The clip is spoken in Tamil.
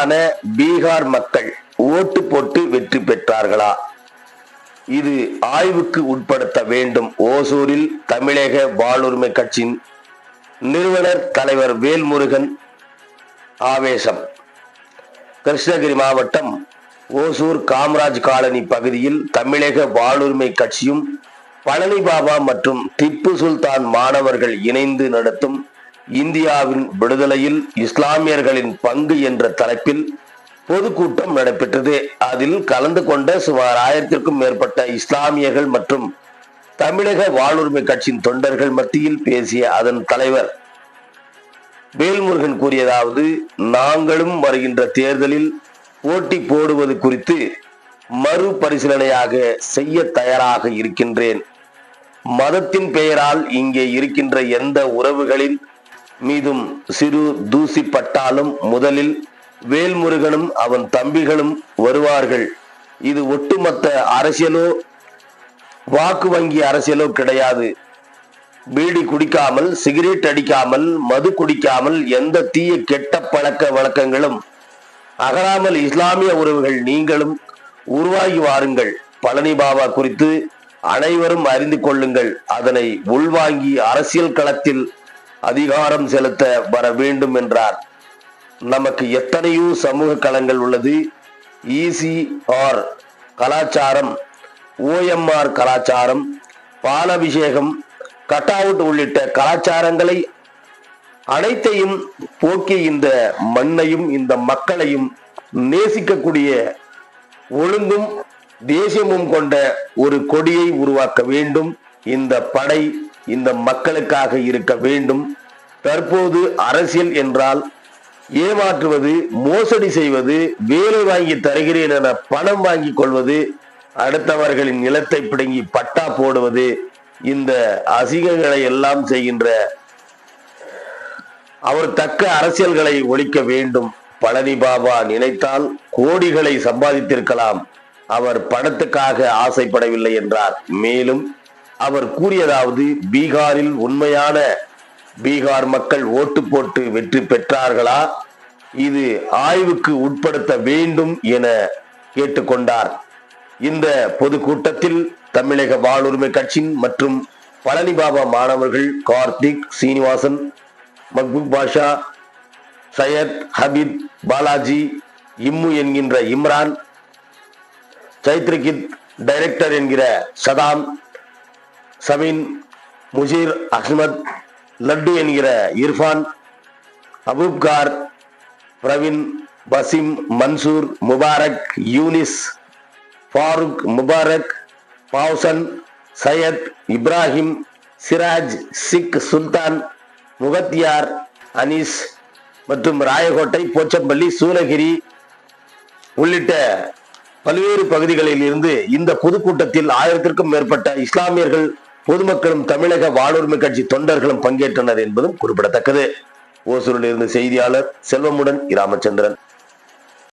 பெரும்பாலான பீகார் மக்கள் ஓட்டு போட்டு வெற்றி பெற்றார்களா? இது ஆய்வுக்கு உட்படுத்த வேண்டும். ஓசூரில் தமிழக வாழ்வுரிமை கட்சியின் நிறுவனர் தலைவர் வேல்முருகன் ஆவேசம். கிருஷ்ணகிரி மாவட்டம் ஓசூர் காமராஜ் காலனி பகுதியில் தமிழக வாழ்வுரிமை கட்சியும் பழனி பாபா மற்றும் திப்பு சுல்தான் மாணவர்கள் இணைந்து நடத்தும் இந்தியாவின் விடுதலையில் இஸ்லாமியர்களின் பங்கு என்ற தலைப்பில் பொதுக்கூட்டம் நடைபெற்றது. அதில் கலந்து கொண்ட சுமார் ஆயிரத்திற்கும் மேற்பட்ட இஸ்லாமியர்கள் மற்றும் தமிழக வாழ்வுரிமை கட்சியின் தொண்டர்கள் மத்தியில் பேசிய அதன் தலைவர் வேல்முருகன் கூறியதாவது நாங்களும் வருகின்ற தேர்தலில் போட்டி போடுவது குறித்து மறுபரிசீலனையாக செய்ய தயாராக இருக்கின்றேன். மதத்தின் பெயரால் இங்கே இருக்கின்ற எந்த உறவுகளின் மீதும் சிறு தூசி பட்டாலும் முதலில் வேல்முருகனும் அவன் தம்பிகளும் வருவார்கள். இது ஒட்டுமொத்த அரசியலோ வாக்கு வங்கி அரசியலோ கிடையாது. பீடி குடிக்காமல் சிகரெட் அடிக்காமல் மது குடிக்காமல் எந்த தீய கெட்ட பழக்க வழக்கங்களும் அகராமல் இஸ்லாமிய உறவுகள் நீங்களும் உருவாகி வாருங்கள். பழனி பாபா குறித்து அனைவரும் அறிந்து கொள்ளுங்கள். அதனை உள்வாங்கி அரசியல் களத்தில் அதிகாரம் செலுத்த வர வேண்டும் என்றார். நமக்கு எத்தனையோ சமூக களங்கள் உள்ளது. இசிஆர் கலாச்சாரம் ஓஎம்ஆர் கலாச்சாரம் பாலபிஷேகம் கட்டாவுட் உள்ளிட்ட கலாச்சாரங்களை அனைத்தையும் போக்கி இந்த மண்ணையும் இந்த மக்களையும் நேசிக்கக்கூடிய ஒழுங்கும் தேசியமும் கொண்ட ஒரு கொடியை உருவாக்க வேண்டும். இந்த படை இந்த மக்களுக்காக இருக்க வேண்டும். தற்போது அரசியல் என்றால் ஏமாற்றுவது மோசடி செய்வது வேலை வாங்கி தருகிறேன் என பணம் வாங்கி கொள்வது அடுத்தவர்களின் நிலத்தை பிடுங்கி பட்டா போடுவது இந்த அசிங்கங்களை எல்லாம் செய்கின்ற அவர் தக்க அரசியல்களை ஒழிக்க வேண்டும். பழனி பாபா நினைத்தால் கோடிகளை சம்பாதித்திருக்கலாம். அவர் பணத்துக்காக ஆசைப்படவில்லை என்றார். மேலும் அவர் கூறியதாவது பீகாரில் உண்மையான பீகார் மக்கள் ஓட்டு போட்டு வெற்றி பெற்றார்களா? இது ஆய்வுக்கு உட்படுத்த வேண்டும் என கேட்டுக்கொண்டார். இந்த பொதுக்கூட்டத்தில் தமிழக வாழ்வுரிமை கட்சியின் மற்றும் பழனி பாபா மாணவர்கள் கார்த்திக் சீனிவாசன் மக்பூப் பாஷா சையத் ஹபீப் பாலாஜி இம்மு என்கின்ற இம்ரான் சைத்ரிகித் டைரக்டர் என்கிற சதாம் சமீன் முஜீர் அஹ்மத் லட்டு என்கிற இர்ஃபான் அபூப்கார் பிரவீன் பசிம் மன்சூர் முபாரக் யூனிஸ் ஃபாரூக் முபாரக் பாவ்சன் சையத் இப்ராஹிம் சிராஜ் சிக் சுல்தான் முகத்தியார் அனீஸ் மற்றும் ராயகோட்டை போச்சம்பள்ளி சூலகிரி உள்ளிட்ட பல்வேறு பகுதிகளில் இருந்து இந்த பொதுக்கூட்டத்தில் ஆயிரத்திற்கும் மேற்பட்ட இஸ்லாமியர்கள் பொதுமக்களும் தமிழக வாழ்வுரிமை கட்சி தொண்டர்களும் பங்கேற்றனர் என்பதும் குறிப்பிடத்தக்கது. ஓசூரில் இருந்து செய்தியாளர் செல்வமுடன் இராமச்சந்திரன்.